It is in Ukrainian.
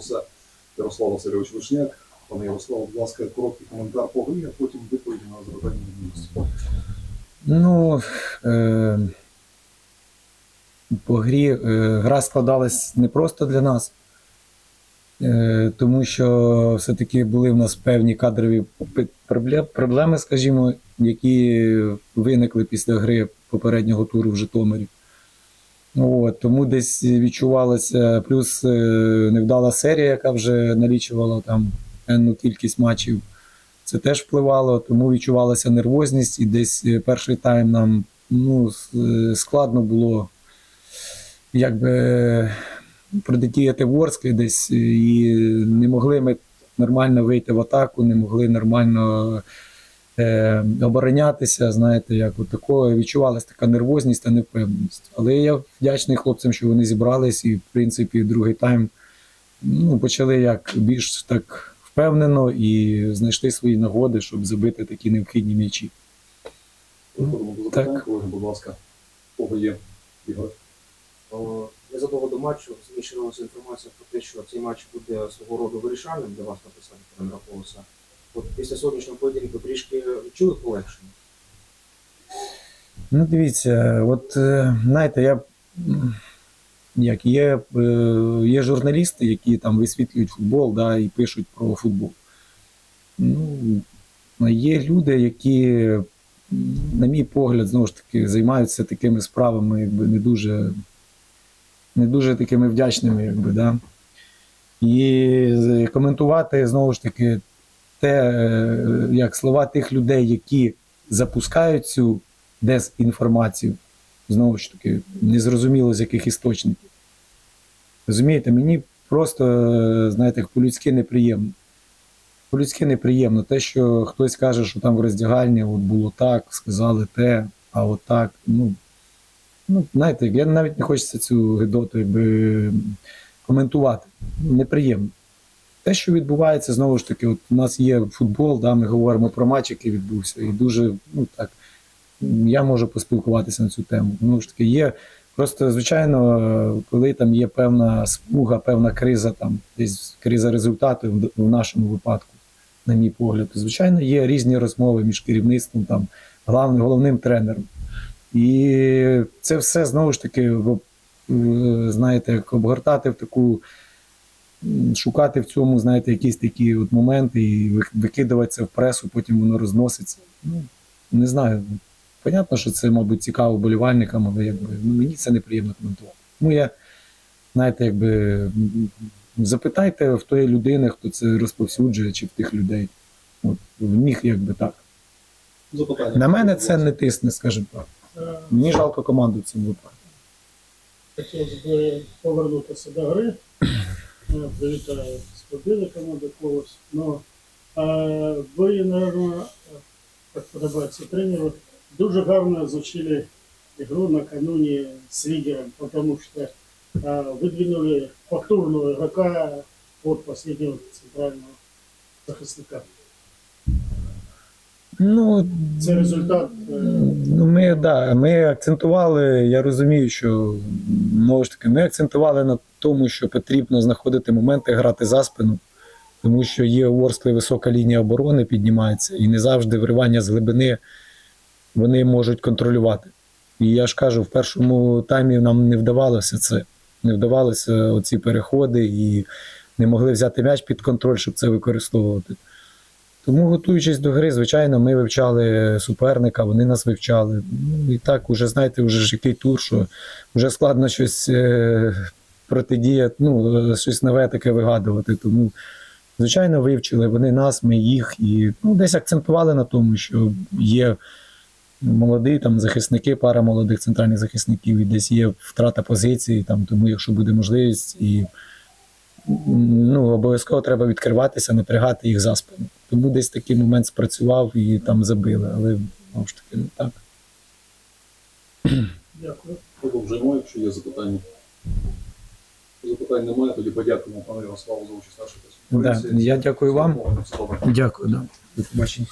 Це Ярослав Васильович Вишняк. Пане Ярослав, будь ласка, короткий коментар по грі, а потім відповіді на запитання журналістів. Ну, е, по грі е, гра складалась не просто для нас, е, тому що все-таки були в нас певні кадрові проблеми, скажімо, які виникли після гри попереднього туру в Житомирі. От, тому десь відчувалося, плюс е, невдала серія, яка вже налічувала там енну кількість матчів. Це теж впливало, тому відчувалася нервозність, і десь е, перший тайм нам ну, е, складно було якби протидіяти Ворсклі десь, і не могли ми нормально вийти в атаку, не могли нормально е, оборонятися. Знаєте, як от такого відчувалася така нервозність та невпевненість. Але я вдячний хлопцям, що вони зібрались, і в принципі другий тайм ну, почали як більш так впевнено і знайшли свої нагоди, щоб забити такі необхідні м'ячі. Запитань, Так. будь ласка, кого є Ігор. Незадовго до матчу зміщилася інформація про те, що цей матч буде свого роду вирішальним для вас написав тренера Колоса. Після сьогоднішнього поєдинку трішки відчули полегшення. Ну, дивіться, от е, знаєте, я як є, е, є журналісти, які там висвітлюють футбол да, і пишуть про футбол. Ну, є люди, які, на мій погляд, знову ж таки, займаються такими справами, якби не дуже, не дуже такими вдячними, якби, да. І коментувати знову ж таки те, е, як слова тих людей, які запускають цю дезінформацію, знову ж таки, незрозуміло з яких істочників. Розумієте, мені просто, е, знаєте, по-людськи неприємно. По-людськи неприємно. Те, що хтось каже, що там в роздягальні от було так, сказали те, а от так. Ну, ну знаєте, я навіть не хочеться цю гидоту якби, коментувати. Неприємно. Те, що відбувається, знову ж таки, от у нас є футбол, да, ми говоримо про матч, який відбувся, і дуже, ну так, я можу поспілкуватися на цю тему. Знову ж таки, є просто, звичайно, коли там є певна смуга, певна криза, там десь криза результатів в- нашому випадку, на мій погляд, звичайно, є різні розмови між керівництвом, там, главним, головним тренером. І це все знову ж таки, знаєте, як обгортати в таку шукати в цьому, знаєте, якісь такі от моменти і ви- викидувати це в пресу, потім воно розноситься. Ну, не знаю. Понятно, що це, мабуть, цікаво болівальникам, але якби, ну, мені це неприємно коментувати. Тому я, знаєте, якби запитайте в тої людини, хто це розповсюджує, чи в тих людей. От, в них якби так. Запитання. На мене це не тисне, скажімо так. Е, Мені жалко команду в цьому випадку. Хотілося б повернутися до гри. Е, Привітаю з побіди команди Колос. Ну, е, ви, мабуть, як подобається тренеру, дуже гарно изучили игру накануне с лидером, потому что э, выдвинули фактурного игрока от последнего центрального захисника. Ну, Це результат. е, Ну, ми, да, ми акцентували, я розумію, що знову ж таки, ми акцентували на тому, що потрібно знаходити моменти грати за спину, тому що є у Ворсклі висока лінія оборони піднімається, і не завжди вривання з глибини вони можуть контролювати. І я ж кажу, в першому таймі нам не вдавалося це. Не вдавалося оці переходи і не могли взяти м'яч під контроль, щоб це використовувати. Тому, готуючись до гри, звичайно, ми вивчали суперника, вони нас вивчали. Ну і так, уже знаєте, вже ж який тур, що вже складно щось е, протидіяти, ну, щось нове таке вигадувати. Тому, звичайно, вивчили вони нас, ми їх, і ну, десь акцентували на тому, що є молоді там захисники, пара молодих центральних захисників, і десь є втрата позиції, там, тому якщо буде можливість, і ну, обов'язково треба відкриватися, напрягати їх за спину. Тому десь такий момент спрацював і там забили, але знову ж таки, не так. Дякую. Продовжуємо, якщо є запитання. Запитань немає, тоді подякуємо пану Ярославу за участь нашої нашій Да, я дякую вам. Дякую, да. До побачення.